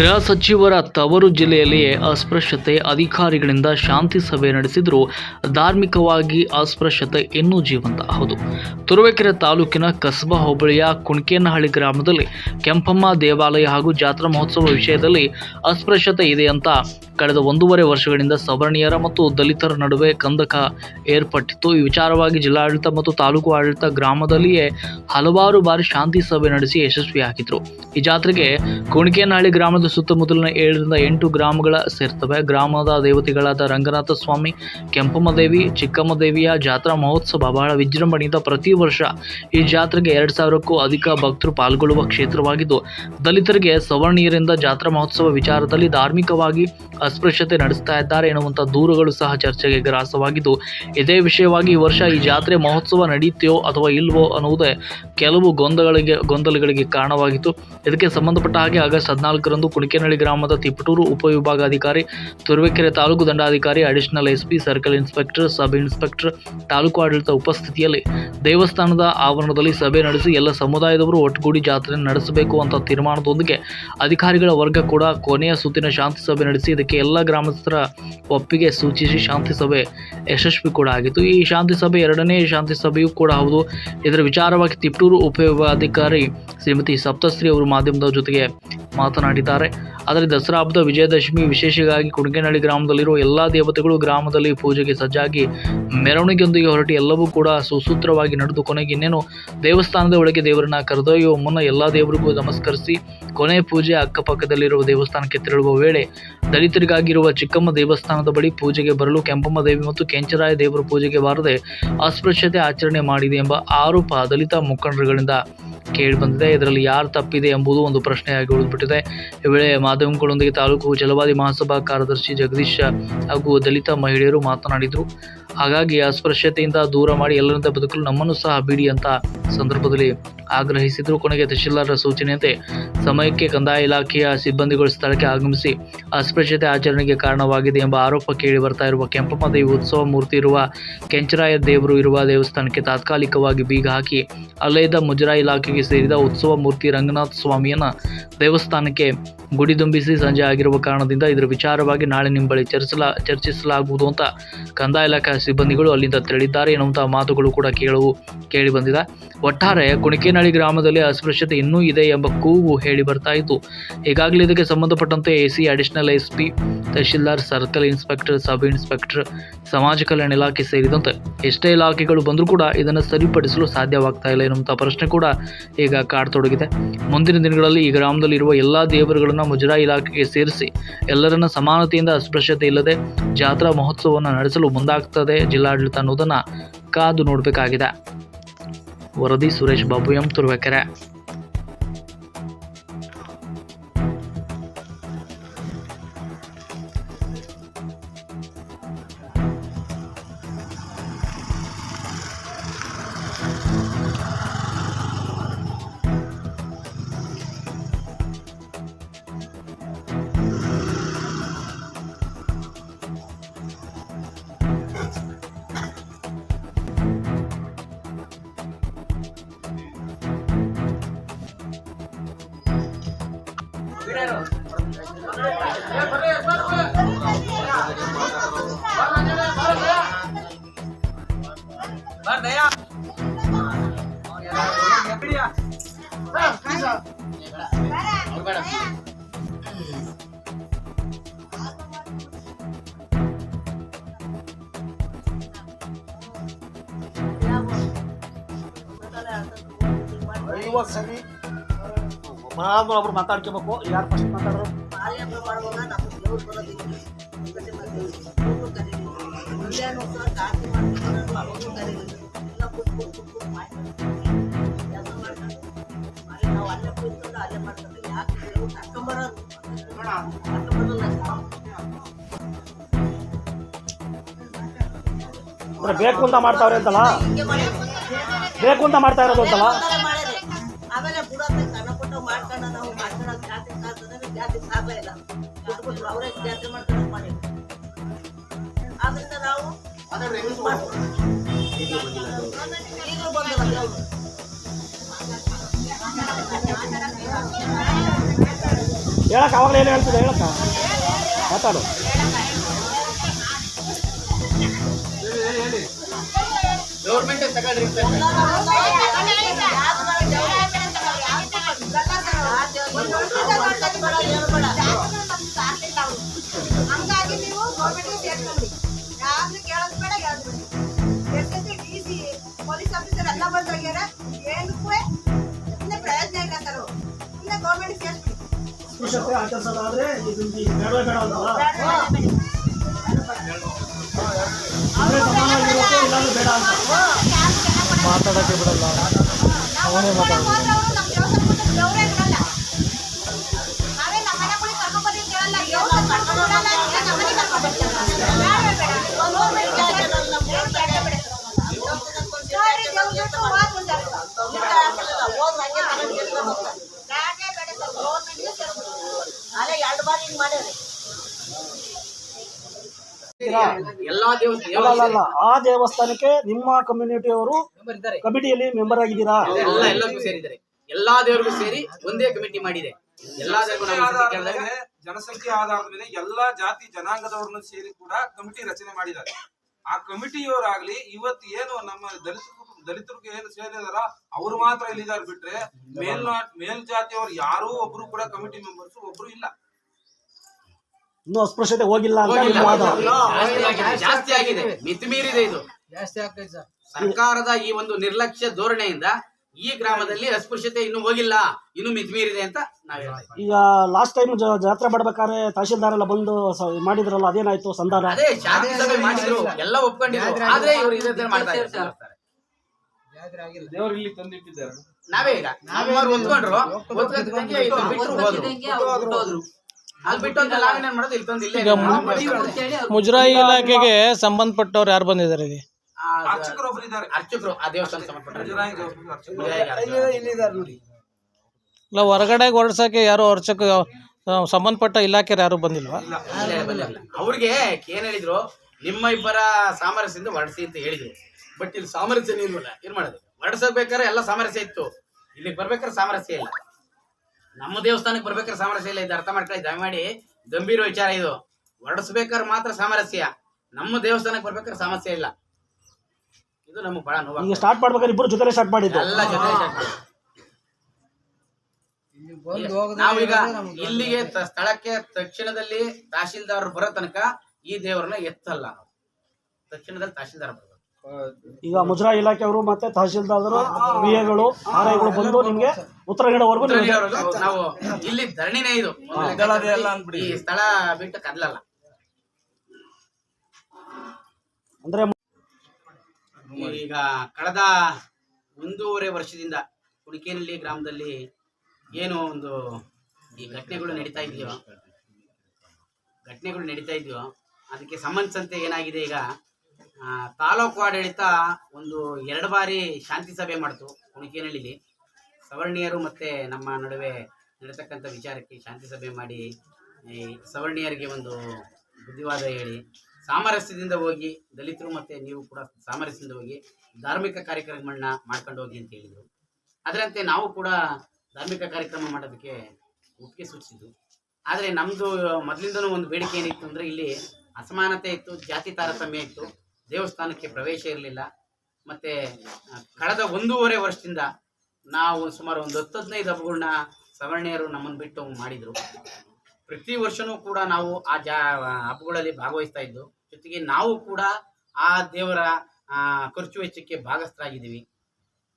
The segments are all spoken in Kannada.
ಗೃಹ ಸಚಿವರ ತವರು ಜಿಲ್ಲೆಯಲ್ಲಿಯೇ ಅಸ್ಪೃಶ್ಯತೆ, ಅಧಿಕಾರಿಗಳಿಂದ ಶಾಂತಿ ಸಭೆ ನಡೆಸಿದರೂ ಧಾರ್ಮಿಕವಾಗಿ ಅಸ್ಪೃಶ್ಯತೆ ಇನ್ನೂ ಜೀವಂತ. ಹೌದು. ತುರುವೇಕೆರೆ ತಾಲೂಕಿನ ಕಸಬಾ ಹೋಬಳಿಯ ಕುಣಕೇನಹಳ್ಳಿ ಗ್ರಾಮದಲ್ಲಿ ಕೆಂಪಮ್ಮ ದೇವಾಲಯ ಹಾಗೂ ಜಾತ್ರಾ ಮಹೋತ್ಸವ ವಿಷಯದಲ್ಲಿ ಅಸ್ಪೃಶ್ಯತೆ ಇದೆ ಅಂತ ಕಳೆದ ಒಂದೂವರೆ ವರ್ಷಗಳಿಂದ ಸವರ್ಣೀಯರ ಮತ್ತು ದಲಿತರ ನಡುವೆ ಕಂದಕ ಏರ್ಪಟ್ಟಿತ್ತು. ಈ ವಿಚಾರವಾಗಿ ಜಿಲ್ಲಾಡಳಿತ ಮತ್ತು ತಾಲೂಕು ಆಡಳಿತ ಗ್ರಾಮದಲ್ಲಿಯೇ ಹಲವಾರು ಬಾರಿ ಶಾಂತಿ ಸಭೆ ನಡೆಸಿ ಯಶಸ್ವಿಯಾಗಿದ್ರು ಈ ಜಾತ್ರೆಗೆ ಕುಣಿಕೇನಹಳ್ಳಿ ಗ್ರಾಮದ ಸುತ್ತಮುತ್ತಲಿನ ಏಳರಿಂದ ಎಂಟು ಗ್ರಾಮಗಳ ಸೇರ್ತವೆ. ಗ್ರಾಮದ ದೇವತೆಗಳಾದ ರಂಗನಾಥ ಸ್ವಾಮಿ ಕೆಂಪಮ್ಮ ದೇವಿ ಚಿಕ್ಕಮ್ಮ ದೇವಿಯ ಜಾತ್ರಾ ಮಹೋತ್ಸವ ಬಹಳ ವಿಜೃಂಭಣೆಯಿಂದ ಪ್ರತಿ ವರ್ಷ ಈ ಜಾತ್ರೆಗೆ ಎರಡು ಸಾವಿರಕ್ಕೂ ಅಧಿಕ ಭಕ್ತರು ಪಾಲ್ಗೊಳ್ಳುವ ಕ್ಷೇತ್ರವಾಗಿದ್ದು, ದಲಿತರಿಗೆ ಸವರ್ಣೀಯರಿಂದ ಜಾತ್ರಾ ಮಹೋತ್ಸವ ವಿಚಾರದಲ್ಲಿ ಧಾರ್ಮಿಕವಾಗಿ ಅಸ್ಪೃಶ್ಯತೆ ನಡೆಸ್ತಾ ಇದ್ದಾರೆ ಎನ್ನುವಂಥ ದೂರುಗಳು ಸಹ ಚರ್ಚೆಗೆ ಗ್ರಾಸವಾಗಿದ್ದು, ಇದೇ ವಿಷಯವಾಗಿ ಈ ವರ್ಷ ಈ ಜಾತ್ರೆ ಮಹೋತ್ಸವ ನಡೆಯುತ್ತೆಯೋ ಅಥವಾ ಇಲ್ವೋ ಅನ್ನುವುದೇ ಕೆಲವು ಗೊಂದಲಗಳಿಗೆ ಗೊಂದಲಗಳಿಗೆ ಕಾರಣವಾಗಿತ್ತು. ಇದಕ್ಕೆ ಸಂಬಂಧಪಟ್ಟ ಹಾಗೆ ಆಗಸ್ಟ್ ಹದಿನಾಲ್ಕರಂದು ಕುಣಿಕೆನಳ್ಳಿ ಗ್ರಾಮದ ತಿಪಟೂರು ಉಪವಿಭಾಗಾಧಿಕಾರಿ Turuvekere taluk ದಂಡಾಧಿಕಾರಿ, additional SP, circle inspector, sub inspector, taluk ಆಡಳಿತ ಉಪಸ್ಥಿತಿಯಲ್ಲಿ ದೇವಸ್ಥಾನದ ಆವರಣದಲ್ಲಿ ಸಭೆ ನಡೆಸಿ ಎಲ್ಲ ಸಮುದಾಯದವರು ಒಟ್ಟುಗೂಡಿ ಜಾತ್ರೆ ನಡೆಸಬೇಕು ಅಂತ ತೀರ್ಮಾನದೊಂದಿಗೆ ಅಧಿಕಾರಿಗಳ ವರ್ಗ ಕೂಡ ಕೊನೆಯ ಸುತ್ತಿನ ಶಾಂತಿ ಸಭೆ ನಡೆಸಿ ಇದಕ್ಕೆ ಎಲ್ಲ ಗ್ರಾಮಸ್ಥರ ಒಪ್ಪಿಗೆ ಸೂಚಿಸಿ ಶಾಂತಿ ಸಭೆ ಯಶಸ್ವಿ ಕೂಡ ಆಗಿತ್ತು. ಈ ಶಾಂತಿ ಸಭೆ ಎರಡನೇ ಶಾಂತಿ ಸಭೆಯೂ ಕೂಡ ಹೌದು. ಇದರ ವಿಚಾರವಾಗಿ ತಿಪ್ಟೂರು ಉಪವಿಭಾಗಾಧಿಕಾರಿ ಶ್ರೀಮತಿ ಸಪ್ತಶ್ರೀ ಅವರು ಮಾಧ್ಯಮದ ಜೊತೆಗೆ ಮಾತನಾಡಿದ್ದಾರೆ. ಆದರೆ ದಸರಾ ಹಬ್ಬದ ವಿಜಯದಶಮಿ ವಿಶೇಷವಾಗಿ ಕುಣಕೇನಹಳ್ಳಿ ಗ್ರಾಮದಲ್ಲಿರುವ ಎಲ್ಲ ದೇವತೆಗಳು ಗ್ರಾಮದಲ್ಲಿ ಪೂಜೆಗೆ ಸಜ್ಜಾಗಿ ಮೆರವಣಿಗೆಯೊಂದಿಗೆ ಹೊರಟಿ ಎಲ್ಲವೂ ಕೂಡ ಸುಸೂತ್ರವಾಗಿ ನಡೆದು ಕೊನೆಗೆ ಇನ್ನೇನು ದೇವಸ್ಥಾನದ ಒಳಗೆ ದೇವರನ್ನ ಕರೆದೊಯ್ಯುವ ಮುನ್ನ ಎಲ್ಲ ದೇವರಿಗೂ ನಮಸ್ಕರಿಸಿ ಕೊನೆ ಪೂಜೆ ಅಕ್ಕಪಕ್ಕದಲ್ಲಿರುವ ದೇವಸ್ಥಾನಕ್ಕೆ ತೆರಳುವ ವೇಳೆ ದಲಿತರಿಗಾಗಿರುವ ಚಿಕ್ಕಮ್ಮ ದೇವಸ್ಥಾನದ ಬಳಿ ಪೂಜೆಗೆ ಬರಲು ಕೆಂಪಮ್ಮ ದೇವಿ ಮತ್ತು ಕೆಂಚರಾಯ ದೇವರ ಪೂಜೆಗೆ ಬಾರದೆ ಅಸ್ಪೃಶ್ಯತೆ ಆಚರಣೆ ಮಾಡಿದೆ ಎಂಬ ಆರೋಪ ದಲಿತ ಮುಖಂಡರುಗಳಿಂದ ಕೇಳಿಬಂದಿದೆ. ಇದರಲ್ಲಿ ಯಾರು ತಪ್ಪಿದೆ ಎಂಬುದು ಒಂದು ಪ್ರಶ್ನೆಯಾಗಿ ಉಳಿದುಬಿಟ್ಟಿದೆ. ಈ ವೇಳೆ ಮಾಧ್ಯಮಗಳೊಂದಿಗೆ ತಾಲೂಕು ಜಲವಾದಿ ಮಹಾಸಭಾ ಕಾರ್ಯದರ್ಶಿ ಜಗದೀಶ್ ಹಾಗೂ ದಲಿತ ಮಹಿಳೆಯರು ಮಾತನಾಡಿದರು. ಹಾಗಾಗಿ ಅಸ್ಪೃಶ್ಯತೆಯಿಂದ ದೂರ ಮಾಡಿ ಎಲ್ಲರಿಂದ ಬದುಕಲು ನಮ್ಮನ್ನು ಸಹ ಬಿಡಿ ಅಂತ ಸಂದರ್ಭದಲ್ಲಿ ಆಗ್ರಹಿಸಿದರು. ಕೊನೆಗೆ ತಹಶೀಲ್ದಾರರ ಸೂಚನೆಯಂತೆ ಸಮಯಕ್ಕೆ ಕಂದಾಯ ಇಲಾಖೆಯ ಸಿಬ್ಬಂದಿಗಳು ಸ್ಥಳಕ್ಕೆ ಆಗಮಿಸಿ ಅಸ್ಪೃಶ್ಯತೆ ಆಚರಣೆಗೆ ಕಾರಣವಾಗಿದೆ ಎಂಬ ಆರೋಪ ಕೇಳಿ ಬರ್ತಾ ಇರುವ ಕೆಂಪಮ್ಮ ದೇವಿ ಉತ್ಸವ ಮೂರ್ತಿ ಇರುವ ಕೆಂಚರಾಯ ದೇವರು ಇರುವ ದೇವಸ್ಥಾನಕ್ಕೆ ತಾತ್ಕಾಲಿಕವಾಗಿ ಬೀಗ ಹಾಕಿ, ಅಲ್ಲೇ ಇದ್ದ ಮುಜರಾಯಿ ಸೇರಿದ ಉತ್ಸವ ಮೂರ್ತಿ ರಂಗನಾಥ ಸ್ವಾಮಿಯನ್ನ ದೇವಸ್ಥಾನಕ್ಕೆ ಗುಡಿ ತುಂಬಿಸಿ ಸಂಜೆ ಆಗಿರುವ ಕಾರಣದಿಂದ ಇದರ ವಿಚಾರವಾಗಿ ನಾಳೆ ನಿಮ್ಮ ಬಳಿ ಚರ್ಚಿಸಲ ಚರ್ಚಿಸಲಾಗುವುದು ಅಂತ ಕಂದಾಯ ಇಲಾಖೆ ಸಿಬ್ಬಂದಿಗಳು ಅಲ್ಲಿಂದ ತೆರಳಿದ್ದಾರೆ ಎನ್ನುವಂತಹ ಮಾತುಗಳು ಕೂಡ ಕೇಳುವು, ಕೇಳಿ ಬಂದಿದೆ. ಒಟ್ಟಾರೆ ಕುಣಿಕೇನಹಳ್ಳಿ ಗ್ರಾಮದಲ್ಲಿ ಅಸ್ಪೃಶ್ಯತೆ ಇನ್ನೂ ಇದೆ ಎಂಬ ಕೂಗು ಹೇಳಿ ಬರ್ತಾ ಇತ್ತು. ಈಗಾಗಲೇ ಇದಕ್ಕೆ ಸಂಬಂಧಪಟ್ಟಂತೆ AC, additional S P tahsildar, circle inspector, sub inspector, ಸಮಾಜ ಕಲ್ಯಾಣ ಇಲಾಖೆ ಸೇರಿದಂತೆ ಎಷ್ಟೇ ಇಲಾಖೆಗಳು ಬಂದರೂ ಕೂಡ ಇದನ್ನು ಸರಿಪಡಿಸಲು ಸಾಧ್ಯವಾಗ್ತಾ ಇಲ್ಲ ಎನ್ನುವಂಥ ಪ್ರಶ್ನೆ ಕೂಡ ಈಗ ಕಾಡತೊಡಗಿದೆ. ಮುಂದಿನ ದಿನಗಳಲ್ಲಿ ಈ ಗ್ರಾಮದಲ್ಲಿ ಇರುವ ಎಲ್ಲ ದೇವರುಗಳನ್ನು ಮುಜರಾಯಿ ಇಲಾಖೆಗೆ ಸೇರಿಸಿ ಎಲ್ಲರನ್ನ ಸಮಾನತೆಯಿಂದ ಅಸ್ಪೃಶ್ಯತೆ ಇಲ್ಲದೆ ಜಾತ್ರಾ ಮಹೋತ್ಸವವನ್ನು ನಡೆಸಲು ಮುಂದಾಗ್ತದೆ. ಜಿಲ್ಲಾಡಳಿತ ಅನ್ನೋದನ್ನು ಕಾದು ನೋಡಬೇಕಾಗಿದೆ. ವರದಿ ಸುರೇಶ್ ಬಾಬು ಎಂ ತುರುವೇಕೆರೆ. ಇವಾಗ ಸರಿ ಒಬ್ಬರಾದ್ರೂ ಒಬ್ರು ಮಾತಾಡ್ಕೋಬೇಕು ಯಾರು ಫಸ್ಟ್ ಮಾತಾಡೋರು ಕಾರ್ಯಕ್ರಮ ಅಲ್ಲೇ ಮಾಡ್ಕೊಂಡು ಯಾಕೆ ಅಂದ್ರೆ ಬೇಕು ಅಂತ ಮಾಡ್ತಾವ್ರೆ ಅಂತಲ್ಲ? ಬೇಕು ಅಂತ ಮಾಡ್ತಾ ಇರೋದು ಅಂತಲ್ಲ? ಆಮೇಲೆ ಬಿಡೋದು ಸಣ್ಣ ಪುಟ್ಟ ಮಾಡ್ಕೊಂಡು ನಾವು ಮಾಡ್ಕೊಳ್ಳೋದು ಜಾತಿ ಸಾಧ್ಯ ಜಾತಿ ಸಾಧ್ಯ ಇಲ್ಲ. ಅವರೇ ಜಾತಿ ಮಾಡ್ಕೊಂಡು ಮಾಡಿ. ಆದ್ರಿಂದ ನಾವು. ಈಗಲೂ ಬಂದಲ್ಲ. ಹೇಳಕ್ಕ ಅವಾಗಲೇ ಏನು ಹೇಳ್ತಿದ್ದೆ ಹೇಳಕ್ಕ? ಮಾತಾಡು. ಗೌರ್ಮೆಂಟ್ ತಗೊಂಡ್ರಿ ಹಂಗಾಗಿ ನೀವು ಗೌರ್ಮೆಂಟ್ ಸೇರ್ಕೊಂಡ್ರಿ ಯಾರು ಕೇಳೋದು ಬೇಡ ಯಾವ್ದು ಬೇಡ. S S D C police officer ಎಲ್ಲ ಬಂದೋಗ್ಯಾರ ಏನಕ್ಕೂ ಅಸ್ಪೃಶ್ಯತೆ ಆಚರಿಸೋದಾದ್ರೆ ಇದು ಇದು ಬೇಡವೇ ಬೇಡ ಅಂತಲ್ಲ ಆದರೆ ಸಮಾನವಾಗಿರೋದು ಇಲ್ಲಾಂದ್ರೆ ಬೇಡ ಅಂತ ಮಾತಾಡಕ್ಕೆ ಬಿಡಲ್ಲ ಅವನೇ ಮಾತಾಡೋದು ಬೇಡ ಬೇಡ ಜೊತೆ ಹೋಗ್ ಮುಂದೆ ಜಾಗ ಬೇಡ ಸರ್ ಗೌರ್ಮೆಂಟ್ಗೆ ಸೇರ್ಬಿಡಿ ಅಲ್ಲೇ ಎರಡು ಬಾರಿ ಹಿಂಗ್ ಮಾಡ್ಯಾರ ಎಲ್ಲಾ ಅಲ್ಲ ಅಲ್ಲ ಅಲ್ಲ ಆ ದೇವಸ್ಥಾನಕ್ಕೆ ನಿಮ್ಮ ಕಮ್ಯುನಿಟಿ ಅವರು ಕಮಿಟಿಯಲ್ಲಿ ಮೆಂಬರ್ ಆಗಿದ್ದೀರಾ? ಎಲ್ಲ ಎಲ್ಲರಿಗೂ ಸೇರಿದ್ದಾರೆ. ಎಲ್ಲಾ ದೇವರಿಗೂ ಸೇರಿ ಒಂದೇ ಕಮಿಟಿ ಮಾಡಿದೆ. ಎಲ್ಲಾ ದೇವರಿಗೂ ಜನಸಂಖ್ಯೆ ಆಧಾರದ ಮೇಲೆ ಎಲ್ಲಾ ಜಾತಿ ಜನಾಂಗದವ್ರನ್ನ ಸೇರಿ ಕೂಡ ಕಮಿಟಿ ರಚನೆ ಮಾಡಿದ್ದಾರೆ. ಆ ಕಮಿಟಿಯವರಾಗ್ಲಿ ಇವತ್ತು ಏನು ನಮ್ಮ ದಲಿತರು ದಲಿತರಿಗೆ ಏನು ಸೇರಿದಾರ ಅವ್ರು ಮಾತ್ರ ಇಲ್ಲಿದ್ದಾರೆ ಬಿಟ್ರೆ ಮೇಲ್ನಾ ಮೇಲ್ಜಾತಿಯವ್ರು ಯಾರೂ ಒಬ್ರು ಕೂಡ ಕಮಿಟಿ ಮೆಂಬರ್ಸ್ ಒಬ್ರು ಇಲ್ಲ. ಇನ್ನೂ ಅಸ್ಪೃಶ್ಯತೆ ಹೋಗಿಲ್ಲ ಅಂತ ಹೋಗಿಲ್ಲ. ನಿಮ್ಮ ವಾದ. ಜಾಸ್ತಿ ಆಗಿದೆ, ಜಾಸ್ತಿ ಆಗಿದೆ. ಮಿತಿ ಮೀರಿದೆ ಇದು. ಸರ್ಕಾರದ ಈ ಒಂದು ನಿರ್ಲಕ್ಷ್ಯ ಧೋರಣೆಯಿಂದ ಈ ಗ್ರಾಮದಲ್ಲಿ ಅಸ್ಪೃಶ್ಯತೆ ಇನ್ನು ಹೋಗಿಲ್ಲ. ಇನ್ನು ಮಿತಿ ಮೀರಿದೆ ಅಂತ ನಾವು ಹೇಳ್ತಾ ಇದ್ದೀವಿ. ಈಗ ಲಾಸ್ಟ್ ಟೈಮ್ ಜಾತ್ರೆ ಮಾಡ್ಬೇಕಾದ್ರೆ ತಹಶೀಲ್ದಾರ್ ಎಲ್ಲ ಬಂದು ಸ- ಮಾಡಿದ್ರಲ್ಲ ಅದೇನಾಯ್ತು ಸಂಧಾನ? ಅದೇ ಶಾಂತಿ ಸಭೆ ಮಾಡಿದ್ರು. ಎಲ್ಲ ಒಪ್ಕೊಂಡಿದ್ರು. ಆದ್ರೆ ಇವರು ಇದೇ ತರ ಮಾಡ್ತಾ ಇದ್ದಾರೆ. ದೇವರು ಇಲ್ಲಿ ತಂದಿಟ್ಟಿದ್ದಾರೆ. ನಾವೇ ಈಗ. ನಾವೇ ಬಿಟ್ರು ಹೋದ್ರು. ಅಲ್ಲಿ ಬಿಟ್ಟು ಅಂತ ಮಾಡೋದು? ಇಲ್ಲಿ ತಂದು ಮುಜರಾಯಿ ಇಲಾಖೆಗೆ ಸಂಬಂಧಪಟ್ಟವ್ರು ಯಾರು ಬಂದಿದ್ದಾರೆ ಇಲ್ಲಿ? ಆ, ಅರ್ಚಕರು ಒಬ್ರು ಇದ್ದಾರೆ. ಅರ್ಚಕರು ಆ ದೇವಸ್ಥಾನ ಸಂಬಂಧಪಟ್ಟ ಮುಜರಾಯಿ ಗೌಡ್ರು ಅರ್ಚಕರು. ಇಲ್ಲ ಹೊರಗಡೆ ಹೊರಡ್ಸಕ್ಕೆ ಯಾರು ಅರ್ಚಕ ಸಂಬಂಧಪಟ್ಟ ಇಲಾಖೆ ಯಾರು ಬಂದಿಲ್ವಾ? ಅವ್ರಿಗೆ ಏನ್ ಹೇಳಿದ್ರು? ನಿಮ್ಮ ಇಬ್ಬರ ಸಾಮರಸ್ಯದಿಂದ ಹೊರಡಿಸಿ ಅಂತ ಹೇಳಿದ್ರು. ಬಟ್ ಇಲ್ಲಿ ಸಾಮರಸ್ಯ ಏನ್ ಮಾಡೋದು? ಹೊರಡಿಸಬೇಕಾದ್ರೆ ಎಲ್ಲ ಸಾಮರಸ್ಯ ಇತ್ತು. ಇಲ್ಲಿಗೆ ಬರ್ಬೇಕಾದ್ರೆ ಸಾಮರಸ್ಯ ಇಲ್ಲ. ನಮ್ಮ ದೇವಸ್ಥಾನಕ್ಕೆ ಬರ್ಬೇಕಾದ್ರೆ ಸಾಮರಸ್ಯ ಇಲ್ಲ ಇದು ಅರ್ಥ ಮಾಡ್ಕೊಳ್ಳಿ ದಯಮಾಡಿ. ಗಂಭೀರ ವಿಚಾರ ಇದು. ಹೊರಡಿಸ್ಬೇಕಾದ್ರೆ ಮಾತ್ರ ಸಾಮರಸ್ಯ. ನಮ್ಮ ದೇವಸ್ಥಾನಕ್ಕೆ ಬರ್ಬೇಕಾದ್ರೆ ಸಮಸ್ಯೆ ಇಲ್ಲ. ಇದು ನಮಗೆ ಬಹಳ ನೋವು ಈಗ ಸ್ಟಾರ್ಟ್ ಮಾಡ್ಬೇಕಾದ್ರೆ ಇಬ್ಬರು ಜೊತೆ ಸ್ಟಾರ್ಟ್ ಮಾಡಿದ್ದು. ಎಲ್ಲ ಜೊತೆ ನಾವೀಗ ಇಲ್ಲಿಗೆ ತ- ಸ್ಥಳಕ್ಕೆ ತಕ್ಷಣದಲ್ಲಿ ತಹಶೀಲ್ದಾರ್ ಬರೋ ತನಕ ಈ ದೇವರನ್ನ ಎತ್ತಲ್ಲ ನಾವು. ತಕ್ಷಣದಲ್ಲಿ ತಹಶೀಲ್ದಾರ್ ಬರ್ಬೇಕು. ಈಗ ಮುಜರಾ ಇಲಾಖೆಯವರು ಮತ್ತೆ ತಹಶೀಲ್ದಾರರು ಬಿ ಎಗಳು ಆರ್ ಐಗಳು ಬಂದು ನಿಮ್ಗೆ ಉತ್ತರ ನೀಡೋವರೆಗೂ ನಾವು ಇಲ್ಲಿ ಧರಣಿನೇ ಇದು. ಈ ಸ್ಥಳ ಬಿಟ್ಟು ಕದಲಲ್ಲ ಅಂದ್ರೆ ಈಗ ಕಳೆದ ಒಂದೂವರೆ ವರ್ಷದಿಂದ ಹುಡುಕೇನಲ್ಲಿ ಗ್ರಾಮದಲ್ಲಿ ಏನು ಒಂದು ಈ ಘಟನೆಗಳು ನಡೀತಾ ಇದೆಯೋ ಘಟನೆಗಳು ನಡೀತಾ ಇದೆಯೋ ಅದಕ್ಕೆ ಸಂಬಂಧಿಸಿದಂತೆ ಏನಾಗಿದೆ ಈಗ? ತಾಲೂಕು ಆಡಳಿತ ಒಂದು ಎರಡು ಬಾರಿ ಶಾಂತಿ ಸಭೆ ಮಾಡಿತು ಕುಣಿಕೇನಹಳ್ಳಿಲಿ ಸವರ್ಣೀಯರು ಮತ್ತು ನಮ್ಮ ನಡುವೆ ನಡೀತಕ್ಕಂಥ ವಿಚಾರಕ್ಕೆ ಶಾಂತಿ ಸಭೆ ಮಾಡಿ ಸವರ್ಣೀಯರಿಗೆ ಒಂದು ಬುದ್ಧಿವಾದ ಹೇಳಿ, ಸಾಮರಸ್ಯದಿಂದ ಹೋಗಿ, ದಲಿತರು ಮತ್ತು ನೀವು ಕೂಡ ಸಾಮರಸ್ಯದಿಂದ ಹೋಗಿ ಧಾರ್ಮಿಕ ಕಾರ್ಯಕ್ರಮಗಳನ್ನ ಮಾಡ್ಕೊಂಡು ಹೋಗಿ ಅಂತ ಹೇಳಿದರು. ಅದರಂತೆ ನಾವು ಕೂಡ ಧಾರ್ಮಿಕ ಕಾರ್ಯಕ್ರಮ ಮಾಡೋದಕ್ಕೆ ಒಪ್ಪಿಗೆ ಸೂಚಿಸಿದ್ದು. ಆದರೆ ನಮ್ಮದು ಮೊದಲಿಂದನೂ ಒಂದು ಬೇಡಿಕೆ ಏನಿತ್ತು ಅಂದರೆ ಇಲ್ಲಿ ಅಸಮಾನತೆ ಇತ್ತು, ಜಾತಿ ತಾರತಮ್ಯ ಇತ್ತು. ದೇವಸ್ಥಾನಕ್ಕೆ ಪ್ರವೇಶ ಇರಲಿಲ್ಲ. ಮತ್ತು ಕಳೆದ ಒಂದೂವರೆ ವರ್ಷದಿಂದ ನಾವು ಸುಮಾರು ಒಂದು ಹತ್ತು ಹದಿನೈದು ಹಬ್ಬಗಳನ್ನ ಸವರ್ಣೀಯರು ನಮ್ಮನ್ನು ಬಿಟ್ಟು ಮಾಡಿದರು. ಪ್ರತಿ ವರ್ಷನೂ ಕೂಡ ನಾವು ಆ ಜಾ ಹಬ್ಬಗಳಲ್ಲಿ ಭಾಗವಹಿಸ್ತಾ ಇದ್ದು, ಜೊತೆಗೆ ನಾವು ಕೂಡ ಆ ದೇವರ ಖರ್ಚು ವೆಚ್ಚಕ್ಕೆ ಭಾಗಸ್ಥರಾಗಿದ್ದೀವಿ.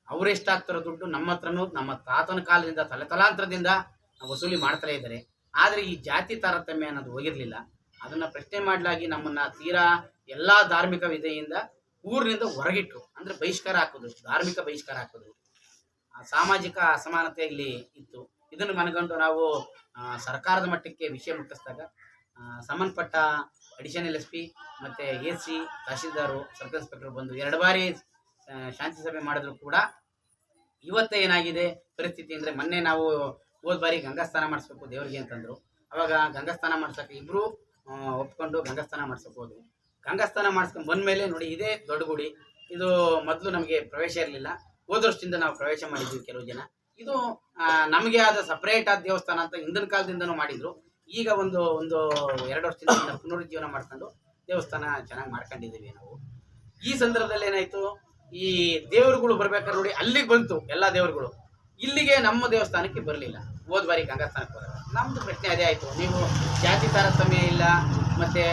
ಅವರೆಷ್ಟಾಗ್ತಾರೋ ದುಡ್ಡು ನಮ್ಮ ಹತ್ರನೂ, ನಮ್ಮ ತಾತನ ಕಾಲದಿಂದ ತಲೆತಲಾಂತರದಿಂದ ವಸೂಲಿ ಮಾಡ್ತಲೇ ಇದ್ದಾರೆ. ಆದರೆ ಈ ಜಾತಿ ತಾರತಮ್ಯ ಅನ್ನೋದು ಹೋಗಿರಲಿಲ್ಲ. ಅದನ್ನು ಪ್ರಶ್ನೆ ಮಾಡಲಾಗಿ ನಮ್ಮನ್ನು ತೀರಾ ಎಲ್ಲ ಧಾರ್ಮಿಕ ವಿಧೆಯಿಂದ ಊರಿನಿಂದ ಹೊರಗಿಟ್ಟು, ಅಂದ್ರೆ ಬಹಿಷ್ಕಾರ ಹಾಕೋದು ಧಾರ್ಮಿಕ ಬಹಿಷ್ಕಾರ ಹಾಕೋದು. ಸಾಮಾಜಿಕ ಅಸಮಾನತೆ ಇಲ್ಲಿ ಇತ್ತು. ಇದನ್ನು ಮನಗಂಡು ನಾವು ಸರ್ಕಾರದ ಮಟ್ಟಕ್ಕೆ ವಿಷಯ ಮುಟ್ಟಿಸಿದಾಗ ಸಂಬಂಧಪಟ್ಟ ಅಡಿಷನಲ್ ಎಸ್ ಪಿ ಮತ್ತು A C, tahsildar circle inspector ಬಂದು ಎರಡು ಬಾರಿ ಶಾಂತಿ ಸಭೆ ಮಾಡಿದ್ರು ಕೂಡ ಇವತ್ತೇ ಏನಾಗಿದೆ ಪರಿಸ್ಥಿತಿ ಅಂದರೆ ಮೊನ್ನೆ ನಾವು ಹೋದ ಬಾರಿ ಗಂಗಾಸ್ನಾನ ಮಾಡಿಸ್ಬೇಕು ದೇವರಿಗೆ ಅಂತಂದ್ರು. ಅವಾಗ ಗಂಗಾಸ್ನಾನ ಮಾಡ್ಸಕ್ಕೆ ಇಬ್ಬರು ಒಪ್ಕೊಂಡು ಗಂಗಾಸ್ನಾನ ಮಾಡ್ಸಕ್ಕೆ ಹೋದ್ರು. ಗಂಗಾಸ್ನಾನ ಮಾಡಿಸ್ಕೊಂಡು ಬಂದಮೇಲೆ ನೋಡಿ ಇದೇ ದೊಡ್ಡ ಗುಡಿ. ಇದು ಮೊದಲು ನಮಗೆ ಪ್ರವೇಶ ಇರಲಿಲ್ಲ. ಹೋದ ವರ್ಷದಿಂದ ನಾವು ಪ್ರವೇಶ ಮಾಡಿದ್ವಿ ಕೆಲವು ಜನ. ಇದು ನಮಗೆ ಆದ ಸಪರೇಟ್ ಆದ ದೇವಸ್ಥಾನ ಅಂತ ಹಿಂದಿನ ಕಾಲದಿಂದನೂ ಮಾಡಿದ್ರು. ಈಗ ಒಂದು ಒಂದು ಎರಡು ವರ್ಷದಿಂದ ಪುನರುಜ್ಜೀವನ ಮಾಡ್ಕೊಂಡು ದೇವಸ್ಥಾನ ಚೆನ್ನಾಗಿ ಮಾಡ್ಕೊಂಡಿದ್ದೀವಿ ನಾವು. ಈ ಸಂದರ್ಭದಲ್ಲಿ ಏನಾಯ್ತು? ಈ ದೇವರುಗಳು ಬರ್ಬೇಕಾದ್ರೆ ನೋಡಿ ಅಲ್ಲಿಗೆ ಬಂತು ಎಲ್ಲ ದೇವರುಗಳು. ಇಲ್ಲಿಗೆ ನಮ್ಮ ದೇವಸ್ಥಾನಕ್ಕೆ ಬರಲಿಲ್ಲ. ಹೋದ್ ಬಾರಿ ಗಂಗಾಸ್ಥಾನಕ್ಕೆ ಹೋದಾಗ. ನಮ್ದು ಪ್ರಶ್ನೆ ಅದೇ ಆಯ್ತು. ನೀವು ಜಾತಿ ತಾರತಮ್ಯ ಇಲ್ಲ ಮತ್ತೆ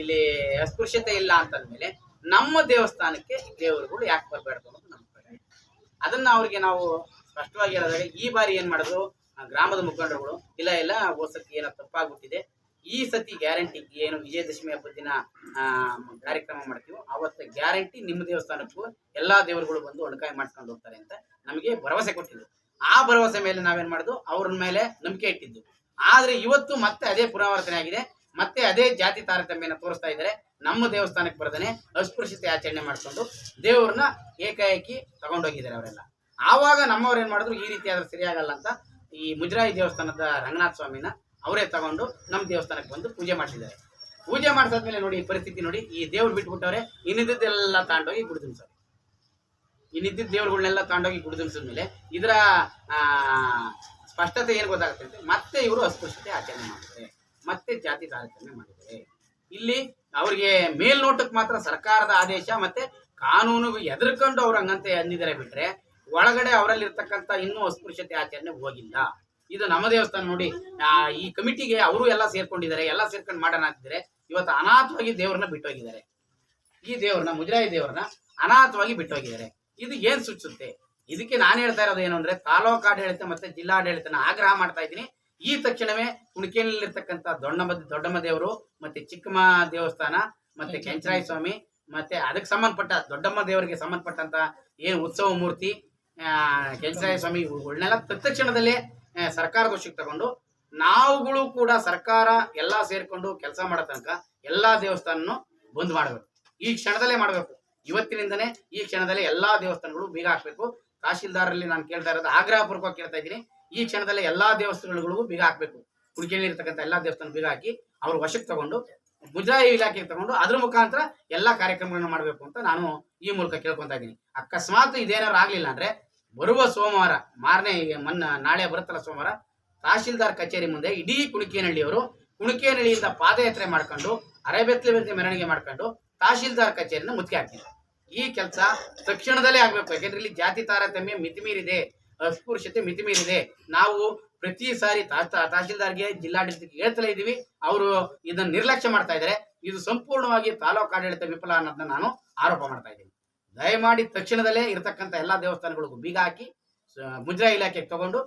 ಇಲ್ಲಿ ಅಸ್ಪೃಶ್ಯತೆ ಇಲ್ಲ ಅಂತಂದ್ಮೇಲೆ ನಮ್ಮ ದೇವಸ್ಥಾನಕ್ಕೆ ದೇವರುಗಳು ಯಾಕೆ ಬರಬಾರ್ದು ಅನ್ನೋದು ನಮ್ಮ ಅದನ್ನ ಅವ್ರಿಗೆ ನಾವು ಸ್ಪಷ್ಟವಾಗಿ ಹೇಳಿದಾಗ ಈ ಬಾರಿ ಏನ್ ಮಾಡಿದ್ರು ಗ್ರಾಮದ ಮುಖಂಡರುಗಳು, ಇಲ್ಲ ಇಲ್ಲ ಸತಿ ಏನೋ ತಪ್ಪಾಗ್ಬಿಟ್ಟಿದೆ. ಈ ಸತಿ ಗ್ಯಾರಂಟಿ ಏನು ವಿಜಯದಶಮಿ ಹಬ್ಬದ ದಿನ ಕಾರ್ಯಕ್ರಮ ಮಾಡ್ತೀವೋ, ಅವತ್ತು ಗ್ಯಾರಂಟಿ ನಿಮ್ಮ ದೇವಸ್ಥಾನಕ್ಕೂ ಎಲ್ಲಾ ದೇವರುಗಳು ಬಂದು ಒಣಕಾಯಿ ಮಾಡ್ಕೊಂಡು ಹೋಗ್ತಾರೆ ಅಂತ ನಮಗೆ ಭರವಸೆ ಕೊಟ್ಟಿದ್ರು. ಆ ಭರವಸೆ ಮೇಲೆ ನಾವೇನ್ ಮಾಡುದು? ಅವ್ರ ಮೇಲೆ ನಂಬಿಕೆ ಇಟ್ಟಿದ್ದು. ಆದ್ರೆ ಇವತ್ತು ಮತ್ತೆ ಅದೇ ಪುನರಾವರ್ತನೆ ಆಗಿದೆ. ಮತ್ತೆ ಅದೇ ಜಾತಿ ತಾರತಮ್ಯನ ತೋರಿಸ್ತಾ ಇದ್ದಾರೆ. ನಮ್ಮ ದೇವಸ್ಥಾನಕ್ಕೆ ಬರ್ದನೆ ಅಸ್ಪೃಶ್ಯತೆ ಆಚರಣೆ ಮಾಡ್ಕೊಂಡು ದೇವ್ರನ್ನ ಏಕಾಏಕಿ ತಗೊಂಡೋಗಿದ್ದಾರೆ ಅವರೆಲ್ಲ. ಆವಾಗ ನಮ್ಮವ್ರು ಏನ್ ಮಾಡಿದ್ರು, ಈ ರೀತಿ ಆದ್ರೆ ಸರಿಯಾಗಲ್ಲ ಅಂತ ಈ ಮುಜರಾಯಿ ದೇವಸ್ಥಾನದ ರಂಗನಾಥ ಸ್ವಾಮಿನ ಅವರೇ ತಗೊಂಡು ನಮ್ಮ ದೇವಸ್ಥಾನಕ್ಕೆ ಬಂದು ಪೂಜೆ ಮಾಡ್ತಿದ್ದಾರೆ. ಪೂಜೆ ಮಾಡಿಸಾದ್ಮೇಲೆ ನೋಡಿ, ಈ ಪರಿಸ್ಥಿತಿ ನೋಡಿ, ಈ ದೇವ್ರು ಬಿಟ್ಬಿಟ್ಟವ್ರೆ ಇನ್ನಿದ್ದೆಲ್ಲ ತಾಂಡೋಗಿ ಗುಡಿದಿನ್ಸವ್ರೆ ಇನ್ನಿದ್ದ ದೇವ್ರುಗಳನ್ನೆಲ್ಲ ತಾಂಡೋಗಿ ಮೇಲೆ ಇದರ ಸ್ಪಷ್ಟತೆ ಏನು ಗೊತ್ತಾಗುತ್ತೆ ಮತ್ತೆ ಇವರು ಅಸ್ಪೃಶ್ಯತೆ ಆಚರಣೆ ಮಾಡ್ತಾರೆ. ಮತ್ತೆ ಜಾತಿ ತಾರತಮ್ಯ ಮಾಡಿದ್ದಾರೆ. ಇಲ್ಲಿ ಅವ್ರಿಗೆ ಮೇಲ್ನೋಟಕ್ಕೆ ಮಾತ್ರ ಸರ್ಕಾರದ ಆದೇಶ ಮತ್ತೆ ಕಾನೂನಿಗೆ ಎದುರ್ಕೊಂಡು ಅವ್ರು ಹಂಗಂತೆ ಅಂದಿದ್ದಾರೆ ಬಿಟ್ರೆ ಒಳಗಡೆ ಅವರಲ್ಲಿ ಇರ್ತಕ್ಕಂಥ ಇನ್ನೂ ಅಸ್ಪೃಶ್ಯತೆ ಆಚರಣೆ ಹೋಗಿಲ್ಲ. ಇದು ನಮ್ಮ ದೇವಸ್ಥಾನ ನೋಡಿ ಈ ಕಮಿಟಿಗೆ ಅವರು ಎಲ್ಲ ಸೇರ್ಕೊಂಡಿದ್ದಾರೆ, ಎಲ್ಲ ಸೇರ್ಕೊಂಡು ಮಾಡೋಣ ಅಂತಿದ್ದಾರೆ. ಇವತ್ತು ಅನಾಥವಾಗಿ ದೇವ್ರನ್ನ ಬಿಟ್ಟೋಗಿದ್ದಾರೆ. ಈ ದೇವ್ರನ್ನ, ಮುಜರಾಯಿ ದೇವ್ರನ್ನ ಅನಾಥವಾಗಿ ಬಿಟ್ಟೋಗಿದ್ದಾರೆ. ಇದು ಏನ್ ಸೂಚಿಸುತ್ತೆ? ಇದಕ್ಕೆ ನಾನು ಹೇಳ್ತಾ ಇರೋದು ಏನು ಅಂದ್ರೆ ತಾಲೂಕಾಡಳಿತ ಮತ್ತೆ ಜಿಲ್ಲಾಡಳಿತನ ಆಗ್ರಹ ಮಾಡ್ತಾ ಇದ್ದೀನಿ. ಈ ತಕ್ಷಣವೇ ಕುಣಿಕೆಯಲ್ಲಿರ್ತಕ್ಕಂಥ ದೊಡ್ಡಮ್ಮ ದೊಡ್ಡಮ್ಮ ದೇವರು ಮತ್ತೆ ಚಿಕ್ಕಮ್ಮ ದೇವಸ್ಥಾನ ಮತ್ತೆ ಕೆಂಚರಾಯ ಸ್ವಾಮಿ ಮತ್ತೆ ಅದಕ್ಕೆ ಸಂಬಂಧಪಟ್ಟ ದೊಡ್ಡಮ್ಮ ದೇವರಿಗೆ ಸಂಬಂಧಪಟ್ಟಂತ ಏನು ಉತ್ಸವ ಮೂರ್ತಿ ಆ, ಕೆಂಚರಾಯ ಸ್ವಾಮಿ ಇವುಗಳನ್ನೆಲ್ಲ ತತ್ಕ್ಷಣದಲ್ಲೇ ಸರ್ಕಾರ ಸರ್ಕಾರದ ವಶಕ್ಕೆ ತಗೊಂಡು ನಾವುಗಳು ಕೂಡ ಸರ್ಕಾರ ಎಲ್ಲಾ ಸೇರ್ಕೊಂಡು ಕೆಲಸ ಮಾಡೋ ತನಕ ಎಲ್ಲಾ ದೇವಸ್ಥಾನನು ಬಂದ್ ಮಾಡಬೇಕು. ಈ ಕ್ಷಣದಲ್ಲೇ ಮಾಡಬೇಕು. ಇವತ್ತಿನಿಂದನೇ ಈ ಕ್ಷಣದಲ್ಲೇ ಎಲ್ಲಾ ದೇವಸ್ಥಾನಗಳು ಬೀಗ ಹಾಕ್ಬೇಕು. ತಹಶೀಲ್ದಾರಲ್ಲಿ ನಾನು ಕೇಳ್ತಾ ಇರೋದು ಆಗ್ರಹಪೂರ್ವಕ ಕೇಳ್ತಾ ಇದ್ದೀನಿ. ಈ ಕ್ಷಣದಲ್ಲಿ ಎಲ್ಲಾ ದೇವಸ್ಥಾನಗಳಿಗೂ ಬೀಗ ಹಾಕ್ಬೇಕು. ಕುಡಿಕೆಯಲ್ಲಿ ಎಲ್ಲಾ ದೇವಸ್ಥಾನ ಬೀಗ ಹಾಕಿ ಅವ್ರ ವಶಕ್ಕೆ ತಗೊಂಡು ಮುಜರಾಯಿ ಇಲಾಖೆಗೆ ತಗೊಂಡು ಅದ್ರ ಮುಖಾಂತರ ಎಲ್ಲಾ ಕಾರ್ಯಕ್ರಮಗಳನ್ನ ಮಾಡಬೇಕು ಅಂತ ನಾನು ಈ ಮೂಲಕ ಕೇಳ್ಕೊಂತ ಇದ್ದೀನಿ. ಅಕಸ್ಮಾತ್ ಇದೇನಾದ್ರು ಆಗ್ಲಿಲ್ಲ ಅಂದ್ರೆ ಬರುವ ಸೋಮವಾರ, ಮಾರನೇ ಮನ್ನ ನಾಳೆ ಬರುತ್ತಲ್ಲ ಸೋಮವಾರ, ತಹಶೀಲ್ದಾರ್ ಕಚೇರಿ ಮುಂದೆ ಇಡೀ ಕುಣಿಕೇನಹಳ್ಳಿಯವರು ಕುಣಿಕೇನಹಳ್ಳಿಯಿಂದ ಪಾದಯಾತ್ರೆ ಮಾಡ್ಕೊಂಡು ಅರೆಬೆತ್ತಲೆ ಮೆರವಣಿಗೆ ಮಾಡ್ಕೊಂಡು ತಹಶೀಲ್ದಾರ್ ಕಚೇರಿನ ಮುತ್ತಿಗೆ ಹಾಕ್ತೀನಿ ಈ ಕೆಲಸ ತಕ್ಷಣದಲ್ಲೇ ಆಗ್ಬೇಕು. ಯಾಕೆಂದ್ರೆ ಇಲ್ಲಿ ಜಾತಿ ತಾರತಮ್ಯ ಮಿತಿಮೀರಿದೆ. ಅಸ್ಪೃಶ್ಯತೆ ಮಿತಿಮೀರಿದೆ ನಾವು ಪ್ರತಿ ಸಾರಿ ತಹಶೀಲ್ದಾರ್ಗೆ, ಜಿಲ್ಲಾಡಳಿತಕ್ಕೆ ಹೇಳ್ತಲೇ ಇದೀವಿ. ಅವರು ಇದನ್ನ ನಿರ್ಲಕ್ಷ್ಯ ಮಾಡ್ತಾ ಇದ್ದಾರೆ. ಇದು ಸಂಪೂರ್ಣವಾಗಿ ತಾಲೂಕು ಆಡಳಿತ ವಿಫಲ ಅನ್ನೋದನ್ನ ನಾನು ಆರೋಪ ಮಾಡ್ತಾ ಇದ್ದೀನಿ. ದಯಮಾಡಿ ತಕ್ಷಣದಲ್ಲೇ ಇರತಕ್ಕಂಥ ಎಲ್ಲಾ ದೇವಸ್ಥಾನಗಳಿಗೂ ಬೀಗ ಹಾಕಿ ಮುಜ್ರಾ ಇಲಾಖೆಗೆ ತಗೊಂಡು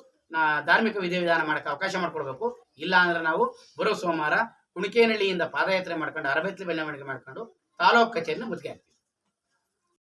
ಧಾರ್ಮಿಕ ವಿಧಿವಿಧಾನ ಮಾಡಕ್ಕೆ ಅವಕಾಶ ಮಾಡ್ಕೊಡ್ಬೇಕು. ಇಲ್ಲ ಅಂದ್ರೆ ನಾವು ಬರೋ ಸೋಮವಾರ ಕುಣಿಕೇನಹಳ್ಳಿಯಿಂದ ಪಾದಯಾತ್ರೆ ಮಾಡ್ಕೊಂಡು ಅರಬೆತ್ಲಿ ಬೆಳವಣಿಗೆ ಮಾಡ್ಕೊಂಡು ತಾಲೂಕು ಕಚೇರಿನ ಮುತ್ತಿಗೆ ಹಾಕ್ತೀವಿ.